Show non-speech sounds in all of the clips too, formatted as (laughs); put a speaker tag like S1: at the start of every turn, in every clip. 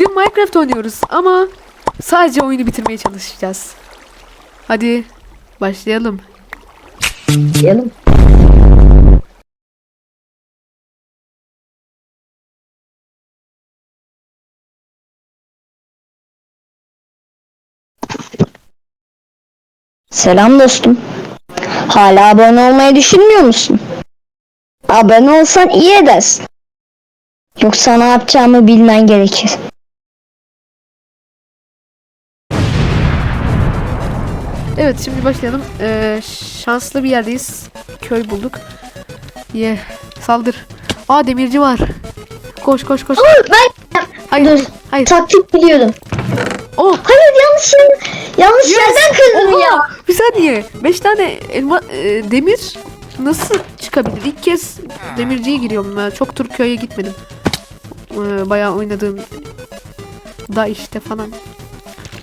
S1: Bugün Minecraft oynuyoruz ama sadece oyunu bitirmeye çalışacağız. Hadi başlayalım.
S2: Diyelim. Selam dostum. Hala abone olmayı düşünmüyor musun? Abone olsan iyi edersin. Yoksa ne yapacağımı bilmen gerekir.
S1: Evet şimdi başlayalım. Ee, şanslı bir yerdeyiz. Köy bulduk. Ye saldır. Aa demirci var. Koş koş koş.
S2: Ben
S1: Hayır
S2: dur.
S1: hayır.
S2: taktik biliyordum.
S1: Oh
S2: Hayır yanlış yer- yanlış
S1: Yes!
S2: yerden kırdım
S1: Oha!
S2: ya.
S1: Bir saniye. 5 tane elma e, demir nasıl çıkabilir? İlk kez demirciye giriyorum ben. Çok tur köye gitmedim. Ee, bayağı oynadığım da işte falan.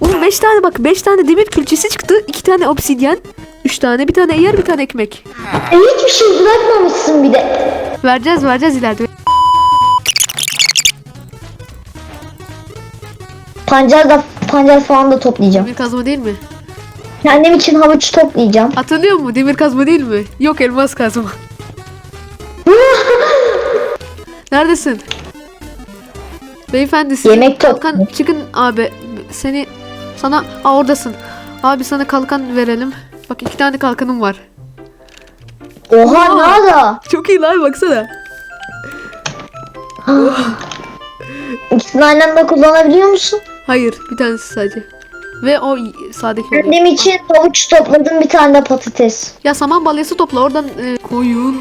S1: Oğlum 5 tane bak 5 tane demir külçesi çıktı. 2 tane obsidyen. 3 tane bir tane yer bir tane ekmek.
S2: E, hiçbir şey bırakmamışsın bir de.
S1: Vereceğiz vereceğiz ileride.
S2: Pancar da pancar falan da toplayacağım.
S1: Demir kazma değil mi?
S2: Kendim için havuç toplayacağım.
S1: Hatırlıyor musun? Demir kazma değil mi? Yok elmas kazma. (laughs) Neredesin? Beyefendi size
S2: Yemek
S1: kalkan
S2: topluyor.
S1: çıkın abi seni sana Aa, oradasın. Abi sana kalkan verelim. Bak iki tane kalkanım var.
S2: Oha ne ara?
S1: Çok iyi lan baksana. (gasps)
S2: İkisini aynı anda kullanabiliyor musun?
S1: Hayır bir tanesi sadece. Ve o sağdaki oluyor.
S2: Kendim için havuç topladım bir tane de patates.
S1: Ya saman balyası topla oradan e, koyun.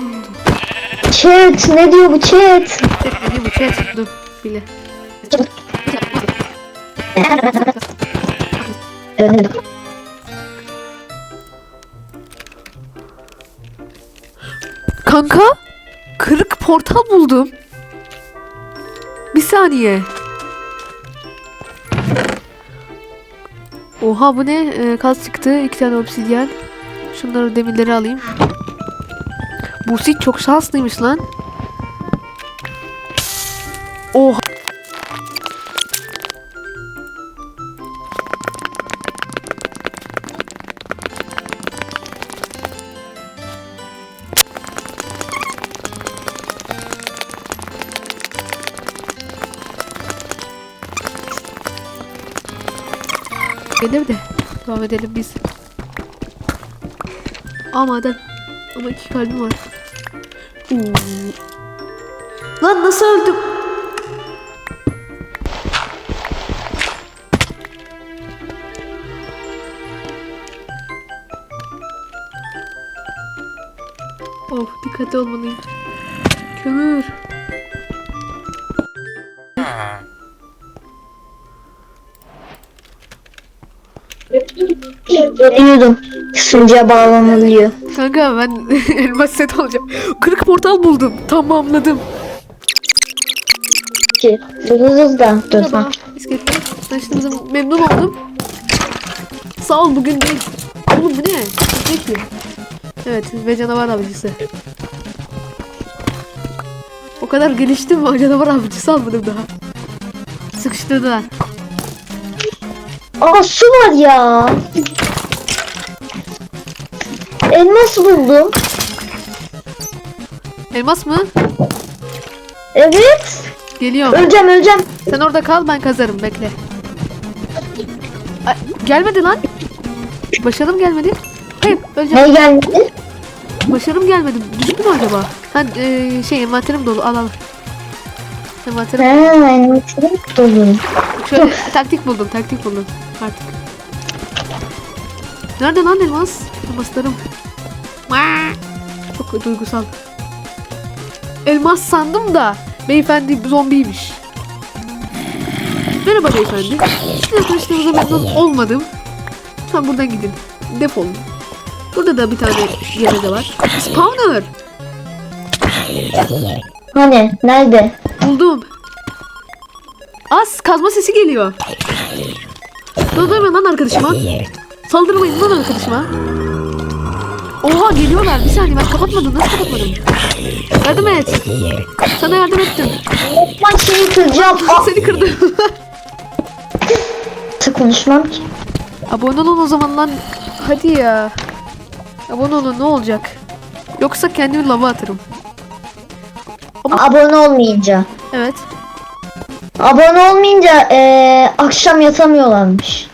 S2: Chat ne diyor bu chat?
S1: Chat ne bu chat? Dur bile. (laughs) Kanka kırık portal buldum. Bir saniye. Oha bu ne? Ee, kaz çıktı. iki tane obsidyen. Şunları demirleri alayım. Busit çok şanslıymış lan. Oha. Gelir de devam edelim biz. Aa maden. Ama iki kalbim var. Oo. Lan nasıl öldüm? Of dikkatli olmalıyım. Kömür.
S2: Biliyordum. Sunucuya bağlanılıyor.
S1: Kanka ben (laughs) elmas set alacağım. Kırık portal buldum. Tamamladım.
S2: Ki dururuz da
S1: Merhaba. İskeletler. Tanıştığımıza memnun oldum. Sağ ol bugün değil. Oğlum bu ne? Mi? Evet ve canavar avcısı. O kadar geliştim mi? Canavar avcısı almadım daha. Sıkıştırdılar.
S2: Aa su var ya. Elmas buldum.
S1: Elmas mı?
S2: Evet.
S1: Geliyorum.
S2: Öleceğim öleceğim.
S1: Sen orada kal ben kazarım bekle. Ay, gelmedi lan. Başarım gelmedi. Hayır öleceğim.
S2: Ne gelmedi?
S1: Başarım gelmedi. Düştü mü acaba? Ha e, şey envanterim dolu al al. Envanterim
S2: elmasım dolu.
S1: Şöyle taktik buldum taktik buldum artık. Nerede lan elmas? Elmaslarım. Çok duygusal. Elmas sandım da beyefendi zombiymiş. Merhaba beyefendi. Sizinle tanıştığımıza memnun olmadım. Lütfen buradan gidin. Defolun. Burada da bir tane yere de var. Spawner.
S2: Hani nerede?
S1: Buldum. Az kazma sesi geliyor. Saldırmayın lan arkadaşıma. Saldırmayın lan arkadaşıma. Oha geliyorlar. Bir saniye ben kapatmadım. Nasıl kapatmadım? Yardım et. Sana yardım ettim.
S2: Ben şeyi kıracağım. (laughs)
S1: Seni kırdım.
S2: konuşmam ki.
S1: Abone olun o zaman lan. Hadi ya. Abone olun ne olacak? Yoksa kendimi lava atarım.
S2: Abone olmayınca.
S1: Evet.
S2: Abone olmayınca eee, akşam yatamıyorlarmış.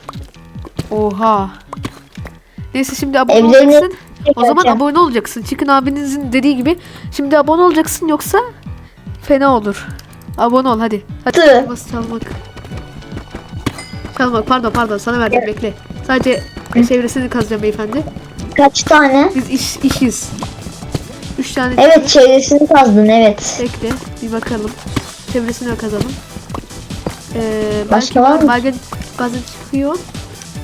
S1: Oha. Neyse şimdi abone
S2: Evlerini
S1: olacaksın. O zaman abone olacaksın. Çıkın abinizin dediği gibi. Şimdi abone olacaksın yoksa fena olur. Abone ol hadi. Hadi
S2: Tı.
S1: bas çalmak. Çalmak pardon pardon sana verdim bekle. Sadece çevresini kazacağım beyefendi.
S2: Kaç tane?
S1: Biz iş işiz. Üç tane
S2: Evet çevresini kazdın evet.
S1: Bekle bir bakalım. Çevresine kazalım. Ee,
S2: Başka var mı?
S1: Bazen, bazen çıkıyor.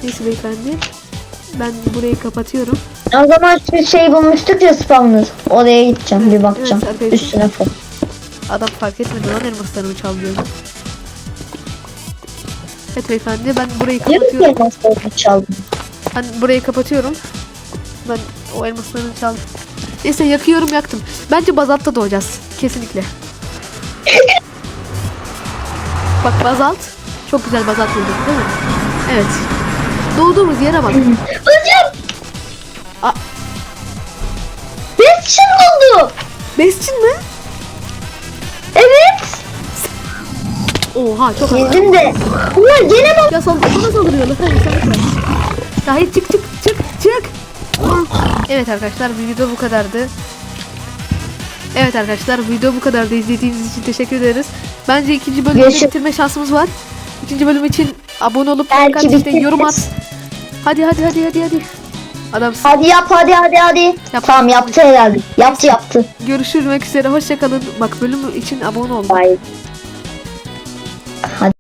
S1: Neyse beyefendi. Ben burayı kapatıyorum.
S2: O zaman bir şey bulmuştuk ya spawner. Oraya gideceğim bir bakacağım.
S1: Evet, arkadaşlar.
S2: Üstüne falan.
S1: Adam fark etmedi lan elmaslarımı çalıyorum. Evet beyefendi ben burayı kapatıyorum.
S2: elmaslarını çaldım.
S1: Ben burayı kapatıyorum. Ben o elmaslarını çaldım. Neyse yakıyorum yaktım. Bence bazaltta doğacağız. Kesinlikle. Bak bazalt. Çok güzel bazalt bulduk değil mi? Evet. Doğduğumuz yere bak.
S2: Hocam! Bir şey oldu.
S1: Besçin mi?
S2: Evet.
S1: Oha çok.
S2: Girdim de. Ulan gene mi?
S1: Ya sal bana saldırıyor lan. Hadi sen. Şahit çık çık çık çık. Evet arkadaşlar video bu kadardı. Evet arkadaşlar video bu kadardı. İzlediğiniz için teşekkür ederiz. Bence ikinci bölümü
S2: Görüşürüz.
S1: bitirme şansımız var. İkinci bölüm için abone olup
S2: Belki
S1: like işte yorum at. Hadi hadi hadi hadi hadi. Adam
S2: Hadi yap hadi hadi hadi.
S1: Yap.
S2: Tamam yaptı herhalde. Yaptı yaptı.
S1: görüşürmek üzere. Hoşçakalın. Bak bölüm için abone olun.
S2: Bye.